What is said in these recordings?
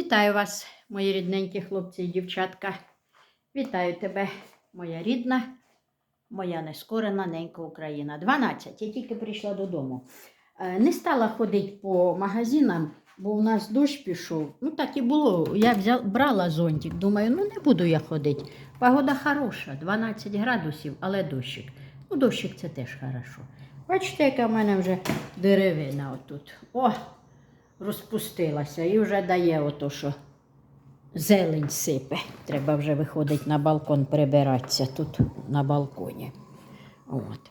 Вітаю вас, мої рідненькі хлопці і дівчатка. Вітаю тебе, моя рідна, моя нескорена ненька Україна. 12. Я тільки прийшла додому. Е, Не стала ходити по магазинам, бо у нас дощ пішов. Ну так і було. Я взяла, брала зонтик. Думаю, ну не буду я ходити. Погода хороша, 12 градусів, але дощик. Ну, дощик це теж хорошо. Бачите, яка в мене вже деревина отут. О! Розпустилася і вже дає ото, що зелень сипе. Треба вже виходить на балкон прибиратися тут на балконі. От.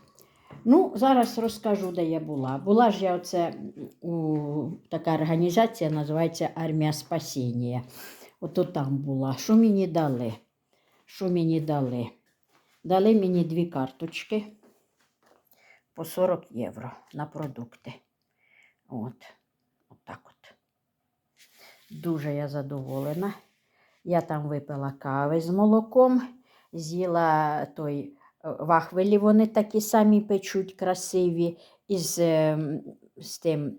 Ну, зараз розкажу, де я була. Була ж я оце у така організація, називається Армія Спасіння. Ото там була. Що мені дали? Що мені дали? Дали мені дві карточки по 40 євро на продукти. От. Отак от. Дуже я задоволена. Я там випила кави з молоком, з'їла той е, вахвелі, вони такі самі печуть, красиві, із ем, з тим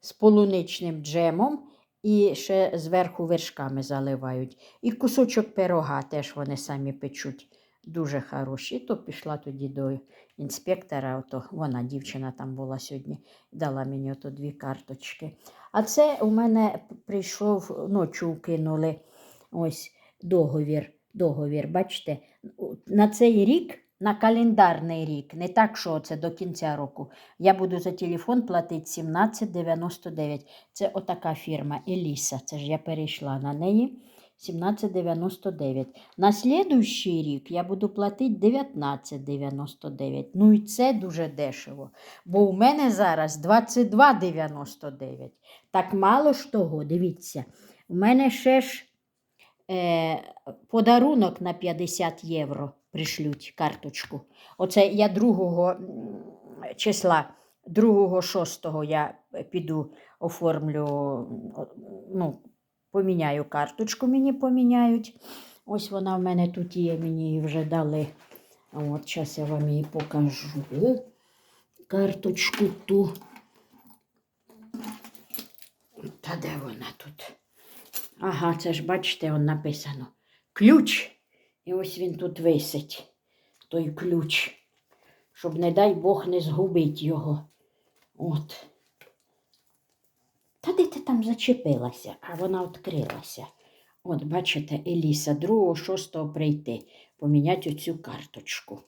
з полуничним джемом і ще зверху вершками заливають. І кусочок пирога теж вони самі печуть. Дуже хороші. То пішла тоді до інспектора, ото вона, дівчина там була сьогодні, дала мені ото дві карточки. А це у мене прийшов, ночі кинули ось договір. Договір, бачите, на цей рік, на календарний рік, не так, що це до кінця року. Я буду за телефон платити 17,99. Це отака фірма Еліса. Це ж я перейшла на неї. 17,99. На слідуючий рік я буду платити 19,99. Ну і це дуже дешево. Бо у мене зараз 22,99. Так мало ж того, дивіться, у мене ще ж е, подарунок на 50 євро пришлють карточку. Оце я 2 числа, 2 6 я піду оформлю, ну, поміняю карточку, мені поміняють. Ось вона в мене тут є, мені її вже дали. От, зараз я вам її покажу. Карточку ту. Та де вона тут? Ага, це ж бачите, он написано. Ключ. І ось він тут висить, той ключ, щоб, не дай Бог, не згубить його. От. Та де ти там зачепилася, а вона відкрилася. От, бачите, Еліса, 2 6 прийти, поміняти оцю карточку.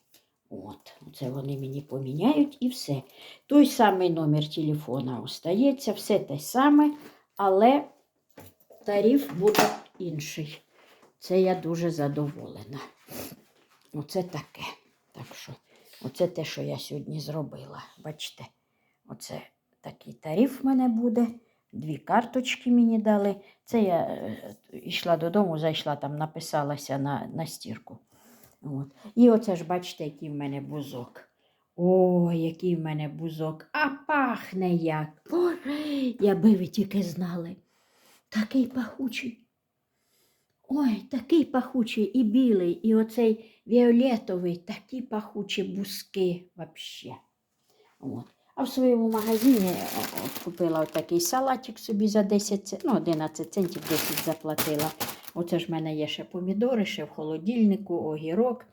От, це вони мені поміняють і все. Той самий номер телефона остається, все те саме, але тариф буде інший. Це я дуже задоволена. Оце таке. Так що, оце те, що я сьогодні зробила. Бачите, оце такий тариф в мене буде. Дві карточки мені дали. Це я е, йшла додому, зайшла там, написалася на, на стірку. От. І оце ж бачите, який в мене бузок. Ой, який в мене бузок. А пахне як. Боже, якби ви тільки знали. Такий пахучий. Ой, такий пахучий і білий, і оцей віолетовий, такі пахучі бузки вообще. От. А в своєму магазині от, купила отакий салатик собі за 10, це- ну, 11 центів 10 заплатила. Оце ж в мене є ще помідори, ще в холодильнику, огірок.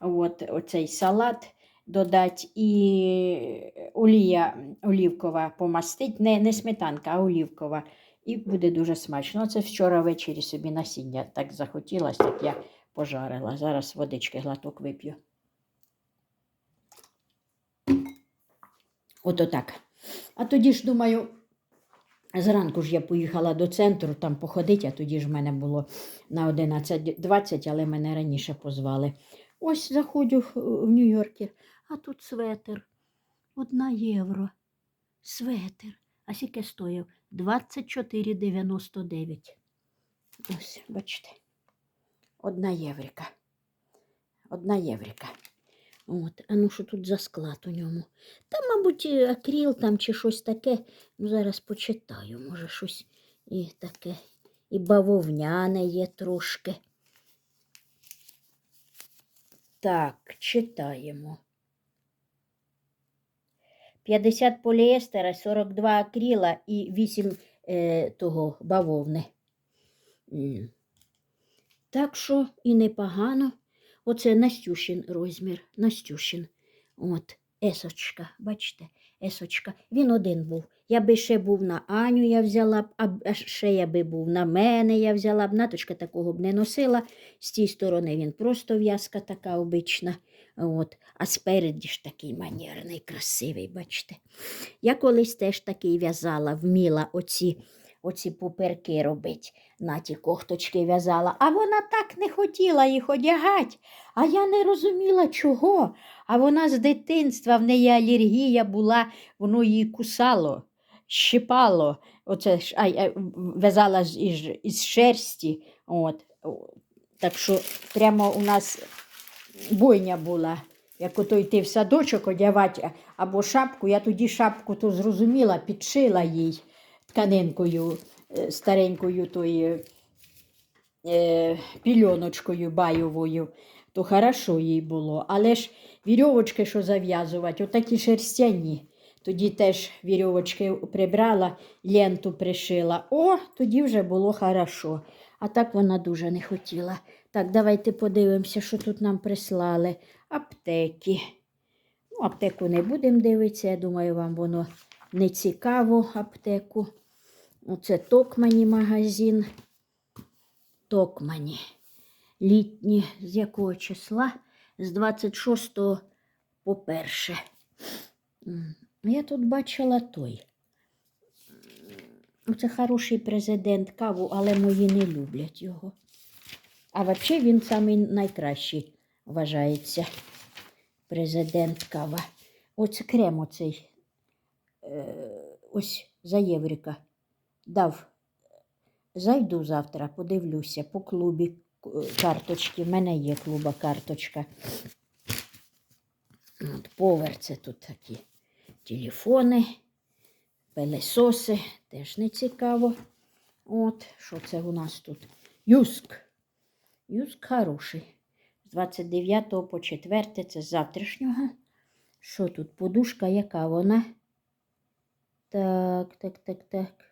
От, оцей салат додати і олія олівкова помастить, не, не сметанка, а олівкова. І буде дуже смачно. Це вчора ввечері собі насіння так захотілося, так я пожарила. Зараз водички глоток вип'ю. Ото так. А тоді ж думаю, зранку ж я поїхала до центру там походити, а тоді ж в мене було на 11.20, але мене раніше позвали. Ось заходжу в Нью-Йоркі, а тут светр. Одна євро. Светр. А скільки стоїв? 24,99. Ось, бачите. Одна єврика. Одна єврика. От, а ну що тут за склад у ньому? Та, мабуть, і акріл там чи щось таке. Ну, зараз почитаю, може, щось і таке. І бавовняне є трошки. Так, читаємо. 50 поліестера, 42 акріла і 8 е, того бавовни. Так що і непогано. Оце Настюшин розмір. Настюшин. От, есочка, бачите, есочка. Він один був. Я би ще був на Аню, я взяла б, а ще я би був на мене, я взяла б. Наточка такого б не носила. З тієї сторони він просто в'язка така обична. От. А спереді ж такий манерний, красивий, бачите. Я колись теж такий в'язала, вміла оці, оці пуперки робити. На ті кохточки в'язала, а вона так не хотіла їх одягати. А я не розуміла, чого. А вона з дитинства, в неї алергія була, воно її кусало, щипало. Оце в'язала із, із шерсті. От. Так що прямо у нас бойня була. Як ото йти в садочок одягати або шапку, я тоді шапку то зрозуміла, підшила їй тканинкою е, старенькою тою е, пільоночкою байовою, то хорошо їй було. Але ж вірьовочки, що зав'язувати, отакі шерстяні. Тоді теж вірьовочки прибрала, ленту пришила. О, тоді вже було хорошо. А так вона дуже не хотіла. Так, давайте подивимося, що тут нам прислали. Аптеки. Ну, аптеку не будемо дивитися, я думаю, вам воно не цікаво аптеку. Оце Токмані магазин. Токмані. Літні, з якого числа? З 26 по перше. Я тут бачила той. Це хороший президент каву, але мої не люблять його. А взагалі він самий найкращий вважається. Президент кава. Оце крем оцей. Е, ось за Єврика. Дав. Зайду завтра, подивлюся по клубі карточки. В мене є клуба карточка. От, повер це тут такі телефони, пелесоси, теж не цікаво. От, що це у нас тут? Юск. Юск хороший. З 29 по 4 це з завтрашнього. Що тут? Подушка, яка вона? Так, так, так, так.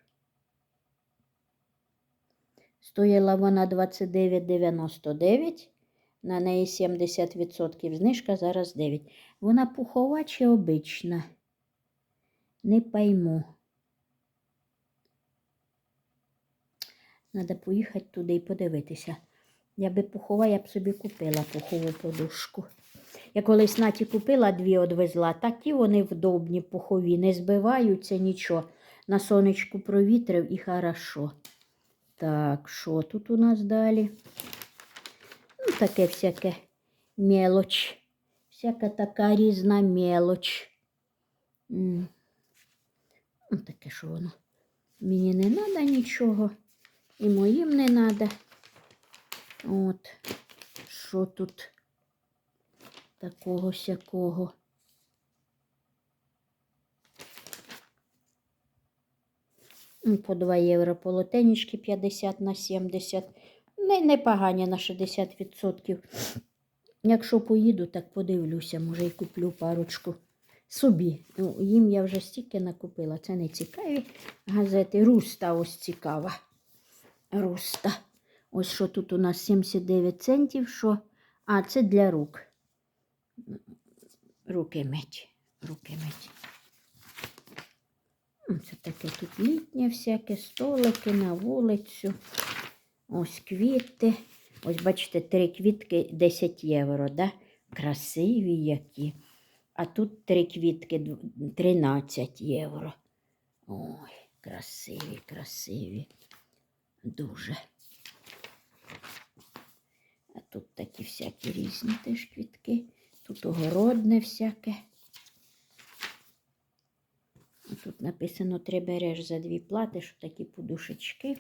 Стоїла вона 29,99. На неї 70% знижка, зараз 9. Вона пухова чи обична? Не пойму. Треба поїхати туди і подивитися. Я би пухова, я б собі купила пухову подушку. Я колись наті купила дві одвезла, такі вони вдобні, пухові, не збиваються нічого. На сонечку провітрив і хорошо. Так, що тут у нас далі? Ну, таке всяке мелоч. Всяка така різна мелоч. Ну, таке, що воно. Мені не треба нічого. І моїм не треба. От. Що тут такого сякого? По 2 євро полотенечки 50 на 70. Не, непогані на 60%. Якщо поїду, так подивлюся, може і куплю парочку собі. Ну, їм я вже стільки накупила. Це не цікаві газети. Руста ось цікава. Руста. Ось що тут у нас 79 центів. Що? А, це для рук. Руки мить. Руки мить. Це таке тут літнє всяке, столики на вулицю. Ось квіти. Ось бачите, три квітки 10 євро, да? Красиві які. А тут три квітки 13 євро. Ой, красиві, красиві. Дуже. А тут такі всякі різні теж квітки. Тут огородне всяке. А Тут написано три береш за дві платиш, такі подушечки.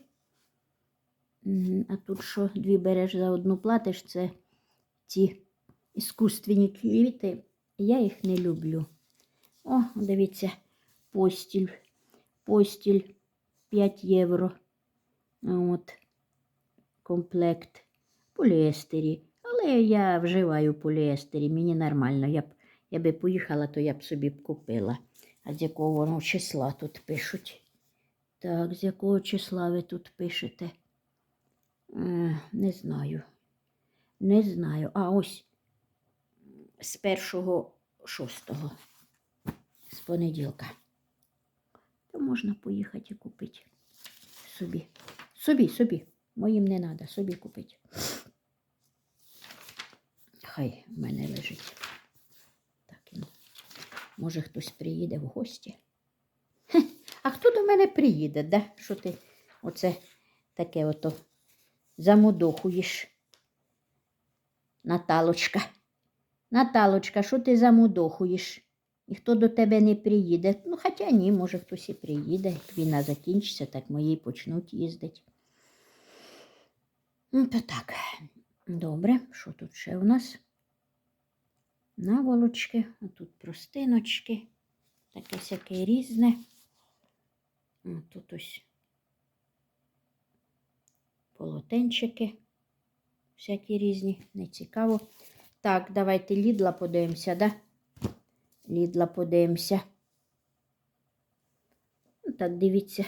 А тут що дві береш за одну платиш, це ці іскусственні квіти. Я їх не люблю. О, дивіться, постіль. Постіль 5 євро. От, комплект поліестері. Але я вживаю поліестері, мені нормально. Я б, я би поїхала, то я б собі купила. А з якого воно числа тут пишуть? Так, з якого числа ви тут пишете? Не знаю. Не знаю. А ось з першого шостого. З понеділка. То можна поїхати і купити собі. Собі, собі. Моїм не треба, собі купити. Хай в мене лежить. І може хтось приїде в гості. А хто до мене приїде, да? Що ти оце таке ото замудохуєш? Наталочка. Наталочка, що ти замудохуєш? Ніхто до тебе не приїде. Ну, хоча ні, може хтось і приїде. Як війна закінчиться, так мої почнуть їздити. Ну, то так. Добре, що тут ще у нас? Наволочки, тут простиночки, таке всяке різне. Тут ось полотенчики, всякі різні, не цікаво. Так, давайте лідла подивимося, да? Лідла подивимося. Ну, так, дивіться.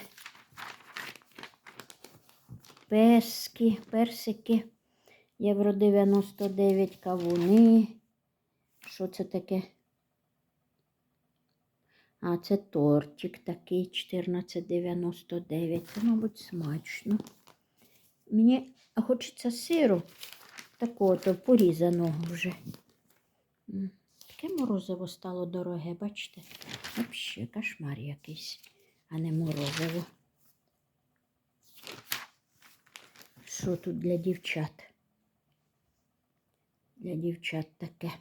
Перски, персики. Євро 99 кавуни. Що це таке? А, це тортик такий 14,99. Це, мабуть, смачно. Мені хочеться сиру такого то порізаного вже. Таке морозиво стало дороге, бачите? Взагалі кошмар якийсь, а не морозиво. Що тут для дівчат? Для дівчат таке.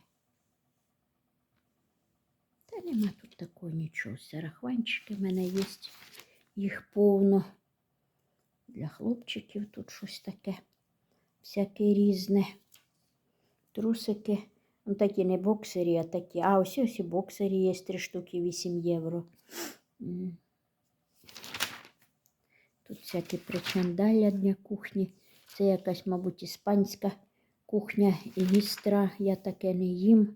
Нема тут такого нічого. Сарахванчики в мене є. Їх повно. Для хлопчиків тут щось таке. Всяке різне. Трусики. Ну, такі не боксері, а такі. А ось ось і боксері є три штуки 8 євро. Тут всякі причандалля для кухні. Це якась, мабуть, іспанська кухня і гістра. Я таке не їм.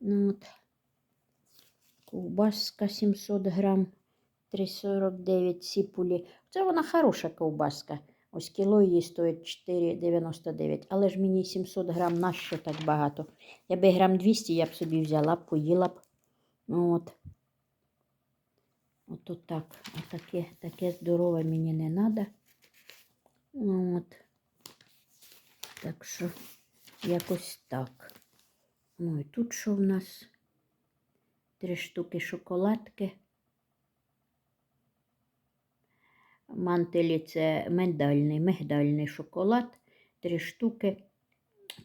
Ну, от. Ковбаска 700 грам, 3,49 сіпулі. Це вона хороша ковбаска. Ось кіло її стоїть 4,99. Але ж мені 700 грам нащо так багато. Я би грам 200 я б собі взяла, поїла б. Ну, От. Ото так. Отаке, таке здорове мені не треба. От. Так що якось так. Ну і тут що в нас? Три штуки шоколадки. Мантелі це мигдальний, мигдальний шоколад. Три штуки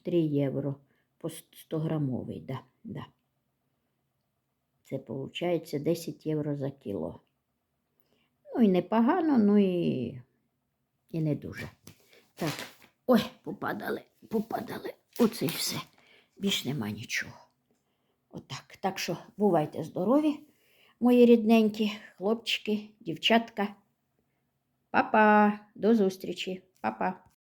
3 євро по 100 грамовий. Да, да. Це виходить 10 євро за кіло. Ну і непогано, ну і, і не дуже. Так, ой, попадали, попадали. Оце і все. Більш нема нічого. Отак. Так що бувайте здорові, мої рідненькі хлопчики, дівчатка. Па-па, до зустрічі. Па-па.